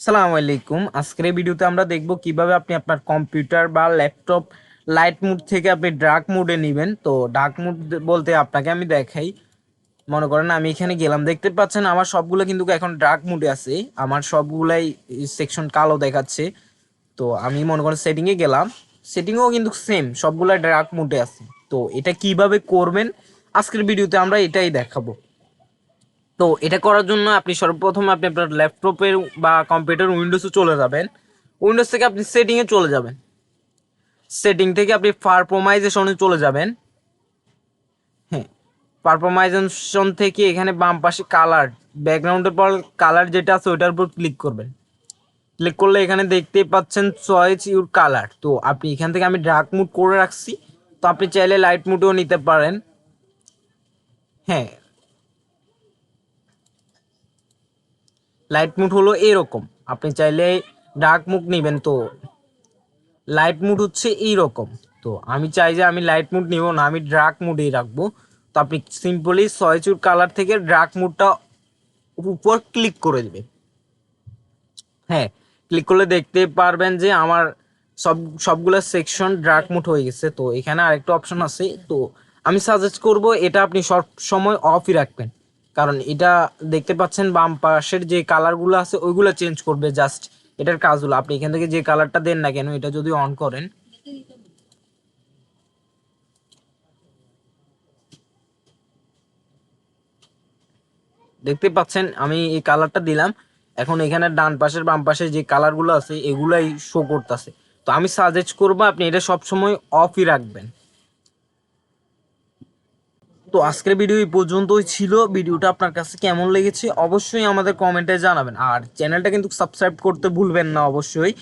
সালাম আলাইকুম। আজকের ভিডিওতে আমরা দেখব কীভাবে আপনি আপনার কম্পিউটার বা ল্যাপটপ লাইট মুড থেকে আপনি ডার্ক মুডে নেবেন। তো ডার্ক মুড বলতে আপনাকে আমি দেখাই। মনে করেন আমি এখানে গেলাম, দেখতে পাচ্ছেন আমার সবগুলো কিন্তু এখন ডার্ক মুডে আছে। আমার সবগুলাই সেকশন কালো দেখাচ্ছে। তো আমি মনে করেন সেটিংয়ে গেলাম। সেটিংও কিন্তু সেম সবগুলা ডার্ক মুডে আছে। তো এটা কীভাবে করবেন? আজকের ভিডিওতে আমরা এটাই দেখাবো। তো এটা করার জন্য আপনি সর্বপ্রথম আপনি আপনার ল্যাপটপের বা কম্পিউটার উইন্ডোজে চলে যাবেন। উইন্ডোজ থেকে আপনি সেটিংয়ে চলে যাবেন। সেটিং থেকে আপনি পারফরমাইজেশনে চলে যাবেন। হ্যাঁ পারফরমাইজেশন থেকে এখানে বাম পাশে কালার ব্যাকগ্রাউন্ডের পর কালার যেটা আছে ওইটার উপর ক্লিক করবেন। ক্লিক করলে এখানে দেখতে পাচ্ছেন চয়েস ইউর কালার তো আপনি এখান থেকে আমি ডার্ক মুড করে রাখছি। তো আপনি চাইলে লাইট মুডও নিতে পারেন। হ্যাঁ লাইট মুড হলো এরকম। আপনি চাইলে ডার্ক মুড নেবেন তো। লাইট মুড হচ্ছে এইরকম। তো আমি চাই যে আমি লাইট মুড নিব না, আমি ডার্ক মুডেই রাখব। তো আপনি সিম্পলি সয়চুর কালার থেকে ডার্ক মুডটা উপর ক্লিক করে দেবেন। হ্যাঁ ক্লিক করলে দেখতে পারবেন যে আমার সব, সবগুলো সেকশন ডার্ক মুড হয়ে গেছে। তো এখানে আরেকটা অপশন আছে। তো আমি সাজেস্ট করব এটা আপনি সব সময় অফই রাখবেন। কারণ এটা দেখতে পাচ্ছেন বাম পাশের যে কালারগুলো আছে, ওইগুলো চেঞ্জ করবে জাস্ট এটার কাজ হলো। আপনি এখান থেকে যে কালারটা দেন না কেন, এটা যদি অন করেন। দেখতে পাচ্ছেন, আমি এই কালারটা দিলাম। এখন এখানে ডান পাশের, বাম পাশে যে কালারগুলো আছে, এগুলাই শো করতেছে। তো আমি সাজেস্ট করব, আপনি এটা সবসময় অফই রাখবেন। তো আজকের ভিডিও এই পর্যন্তই ছিল। ভিডিওটা আপনার কাছে কেমন লেগেছে অবশ্যই আমাদের কমেন্টে জানাবেন। আর চ্যানেলটা কিন্তু সাবস্ক্রাইব করতে ভুলবেন না অবশ্যই।